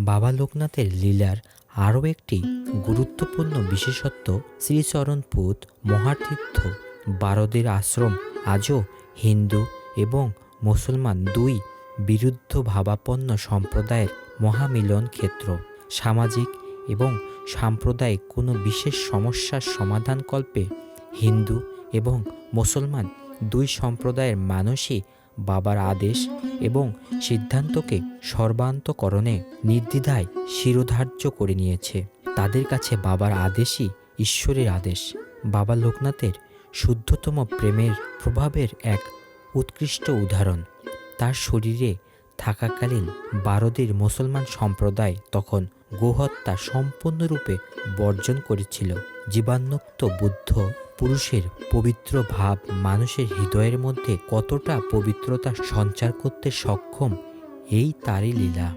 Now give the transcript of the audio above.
বাবা লোকনাথের লীলার আরও একটি গুরুত্বপূর্ণ বিশেষত্ব শ্রীচরণপুত মহাতীর্থ বারদের আশ্রম আজও হিন্দু এবং মুসলমান দুই বিরুদ্ধ ভাবাপন্ন সম্প্রদায়ের মহামিলন ক্ষেত্র। সামাজিক এবং সাম্প্রদায়িক কোনো বিশেষ সমস্যার সমাধানকল্পে হিন্দু এবং মুসলমান দুই সম্প্রদায়ের মানুষই বাবার আদেশ এবং সিদ্ধান্তকে সর্বান্তকরণে নির্দ্বিধায় শিরোধার্য করে নিয়েছে। তাদের কাছে বাবার আদেশই ঈশ্বরের আদেশ। বাবা লোকনাথের শুদ্ধতম প্রেমের প্রভাবের এক উৎকৃষ্ট উদাহরণ। তার শরীরে থাকাকালীন বারদের মুসলমান সম্প্রদায় তখন গোহত্যা সম্পূর্ণরূপে বর্জন করেছিল। জীবান্মুক্ত বুদ্ধ পুরুষের পবিত্র ভাব মানুষের হৃদয়ের মধ্যে কতটা পবিত্রতা সঞ্চার করতে সক্ষম এই তারই লীলা।